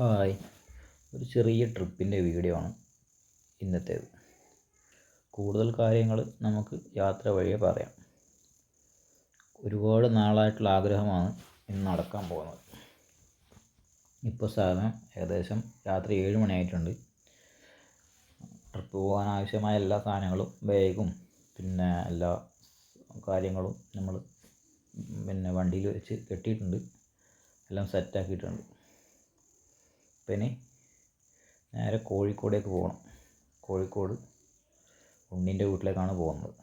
Hi. ഒരു ചെറിയ ട്രിപ്പിന്റെ video ആണ് ഇന്നത്തേത്. കൂടുതൽ കാര്യങ്ങൾ നമുക്ക് യാത്ര വഴിയെ പറയാം. ഒരുപാട് നാളായിട്ടുള്ള ആഗ്രഹമാണ് ഇന്ന് നടക്കാൻ പോകുന്നത്. ഇപ്പോൾ സാധനം ഏകദേശം രാത്രി ഏഴ് മണിയായിട്ടുണ്ട്. ട്രിപ്പ് പോകാൻ ആവശ്യമായ എല്ലാ സാധനങ്ങളും ബാഗും പിന്നെ എല്ലാ കാര്യങ്ങളും നമ്മൾ പിന്നെ വണ്ടിയിൽ വെച്ച് കെട്ടിയിട്ടുണ്ട്. എല്ലാം സെറ്റാക്കിയിട്ടുണ്ട് ഇനി നേരെ കോഴിക്കോടേക്ക് പോകണം. കോഴിക്കോട് ഉണ്ണീന്റെ വീട്ടിലേക്കാണ് പോകുന്നത്.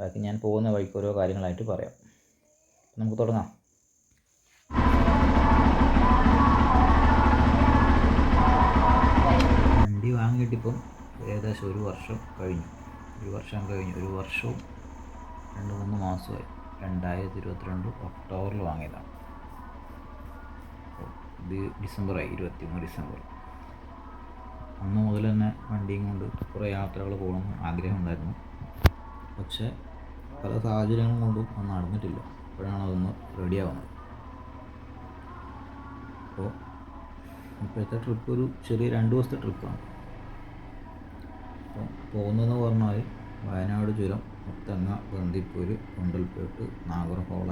ബാക്കി ഞാൻ പോകുന്ന വഴിക്ക് ഓരോ കാര്യങ്ങളായിട്ട് പറയാം. നമുക്ക് തുടങ്ങാം. വണ്ടി വാങ്ങിയിട്ടിപ്പം ഏകദേശം ഒരു വർഷം കഴിഞ്ഞു. ഒരു വർഷം കഴിഞ്ഞു. ഒരു വർഷവും രണ്ട് മൂന്ന് മാസമായി. രണ്ടായിരത്തി ഇരുപത്തിരണ്ട് ഒക്ടോബറിൽ വാങ്ങിയതാണ്. ഇത് ഡിസംബറായി ഇരുപത്തി മൂന്ന് ഡിസംബർ. അന്ന് മുതൽ തന്നെ വണ്ടിയും കൊണ്ട് കുറേ യാത്രകൾ പോകണമെന്ന് ആഗ്രഹം ഉണ്ടായിരുന്നു പക്ഷേ പല സാഹചര്യങ്ങളും കൊണ്ടും അത് നടന്നിട്ടില്ല. അപ്പോഴാണ് അതൊന്ന് റെഡിയാവുന്നത് അപ്പോൾ ഇപ്പോഴത്തെ ട്രിപ്പ് ഒരു ചെറിയ രണ്ട് ദിവസത്തെ ട്രിപ്പാണ് അപ്പോൾ പോകുന്നതെന്ന് പറഞ്ഞാൽ വയനാട് ചുരം മുത്തങ്ങ ബന്ദിപ്പൂര് കുണ്ടൽപേട്ട് നാഗർഹോള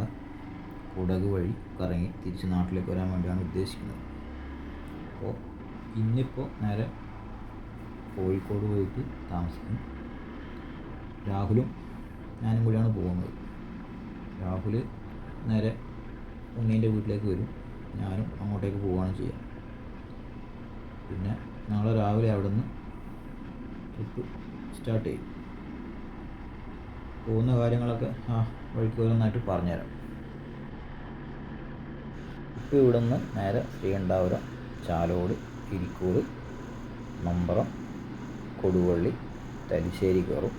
കുടക് വഴി കറങ്ങി തിരിച്ച് നാട്ടിലേക്ക് വരാൻ വേണ്ടിയാണ് ഉദ്ദേശിക്കുന്നത്. അപ്പോൾ ഇന്നിപ്പോൾ നേരെ കോഴിക്കോട് പോയിട്ട് താമസിക്കും. രാഹുലും ഞാനും കൂടിയാണ് പോകുന്നത്. രാഹുൽ നേരെ ഉണ്ണീന്റെ വീട്ടിലേക്ക് വരും. ഞാനും അങ്ങോട്ടേക്ക് പോവുകയാണ് ചെയ്യുക പിന്നെ നാളെ രാവിലെ അവിടെ നിന്ന് ട്രിപ്പ് സ്റ്റാർട്ട് ചെയ്യും. പോകുന്ന കാര്യങ്ങളൊക്കെ ആ വഴിക്ക് ഓരോന്നായിട്ട് പറഞ്ഞുതരാം. ഇവിടെ നിന്ന് നേരെ ശ്രീകണ്ഠാപുരം ചാലോട് ഇരിക്കൂർ മമ്പറം കൊടുവള്ളി തലശ്ശേരി കയറും.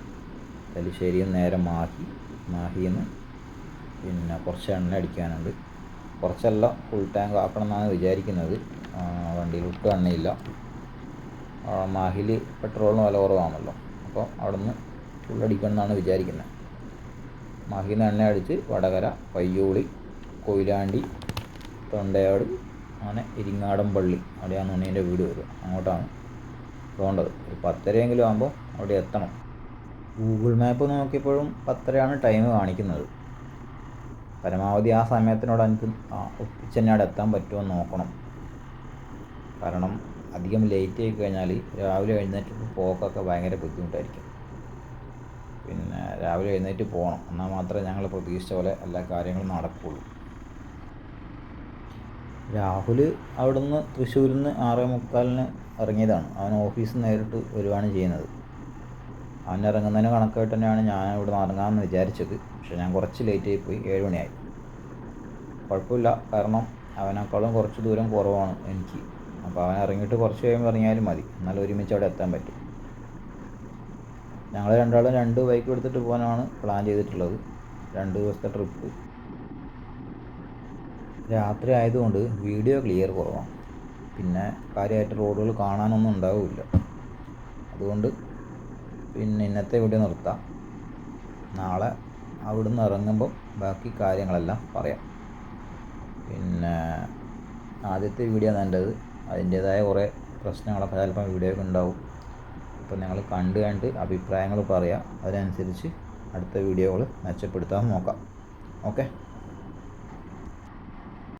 തലശ്ശേരിയിൽ നേരെ മാഹി മാഹിയിൽ നിന്ന് പിന്നെ കുറച്ച് എണ്ണ അടിക്കാനുണ്ട്. കുറച്ചല്ല ഫുൾ ടാങ്ക് ആക്കണം എന്നാണ് വിചാരിക്കുന്നത് വണ്ടിയിൽ ഒട്ടും എണ്ണയില്ല. മാഹിയിൽ പെട്രോളിന് വില കുറവാണല്ലോ. അപ്പോൾ അവിടെ നിന്ന് അടിക്കണം എന്നാണ് വിചാരിക്കുന്നത്. മാഹിയിൽ നിന്ന് എണ്ണ അടിച്ച് വടകര പയ്യോളി കൊയിലാണ്ടി തൊണ്ടയാട് അങ്ങനെ ഇരിങ്ങാടം പള്ളി. അവിടെയാണ് ഉണ്ണീന്റെ വീട് വരിക. അങ്ങോട്ടാണ് പോകേണ്ടത്. ഒരു പത്തരയെങ്കിലും ആകുമ്പോൾ അവിടെ എത്തണം. ഗൂഗിൾ മാപ്പ് നോക്കിയപ്പോഴും പത്തരയാണ് ടൈം കാണിക്കുന്നത്. പരമാവധി ആ സമയത്തിനോട് എനിക്ക് ഒപ്പിച്ച് തന്നെ അവിടെ എത്താൻ പറ്റുമോ നോക്കണം. കാരണം അധികം ലേറ്റ് ആയി കഴിഞ്ഞാൽ രാവിലെ എഴുന്നേറ്റ് പോക്കൊക്കെ ഭയങ്കര ബുദ്ധിമുട്ടായിരിക്കും. പിന്നെ രാവിലെ എഴുന്നേറ്റ് പോകണം. എന്നാൽ മാത്രമേ ഞങ്ങൾ പ്രതീക്ഷിച്ച പോലെ എല്ലാ കാര്യങ്ങളും നടക്കുകയുള്ളൂ രാഹുൽ അവിടെ നിന്ന് തൃശ്ശൂരിൽ നിന്ന് ആറേ മുക്കാലിന് ഇറങ്ങിയതാണ്. അവൻ ഓഫീസിൽ നേരിട്ട് വരുവാണ് ചെയ്യുന്നത്. അവൻ ഇറങ്ങുന്നതിന് കണക്കായിട്ട് തന്നെയാണ് ഞാൻ ഇവിടെ നിന്ന് ഇറങ്ങാമെന്ന് വിചാരിച്ചത്. പക്ഷേ ഞാൻ കുറച്ച് ലേറ്റ് ആയി പോയി. ഏഴ് മണിയായി. കുഴപ്പമില്ല. കാരണം അവനേക്കാളും കുറച്ച് ദൂരം കുറവാണ് എനിക്ക്. അപ്പോൾ അവൻ ഇറങ്ങിയിട്ട് കുറച്ച് കഴിയുമ്പോൾ ഇറങ്ങിയാലും മതി. എന്നാൽ ഒരുമിച്ച് അവിടെ എത്താൻ പറ്റും. ഞങ്ങൾ രണ്ടാളും രണ്ട് ബൈക്ക് എടുത്തിട്ട് പോകാനാണ് പ്ലാൻ ചെയ്തിട്ടുള്ളത്. രണ്ട് ദിവസത്തെ ട്രിപ്പ് രാത്രി ആയതുകൊണ്ട് വീഡിയോ ക്ലിയർ കുറവാണ്. പിന്നെ കാര്യമായിട്ട് റോഡുകൾ കാണാനൊന്നും ഉണ്ടാവില്ല. അതുകൊണ്ട് പിന്നെ ഇന്നത്തെ വീഡിയോ നിർത്താം. നാളെ അവിടുന്ന് ഇറങ്ങുമ്പോൾ ബാക്കി കാര്യങ്ങളെല്ലാം പറയാം. പിന്നെ ആദ്യത്തെ വീഡിയോ നല്ലത് അതിന്റേതായ കുറേ പ്രശ്നങ്ങളൊക്കെ ചിലപ്പോൾ വീഡിയോയ്ക്ക് ഉണ്ടാവും. അപ്പോൾ നിങ്ങൾ കണ്ടു കണ്ട് അഭിപ്രായങ്ങൾ പറയാം. അതിനനുസരിച്ച് അടുത്ത വീഡിയോകൾ മെച്ചപ്പെടുത്താൻ നോക്കാം. ഓക്കെ?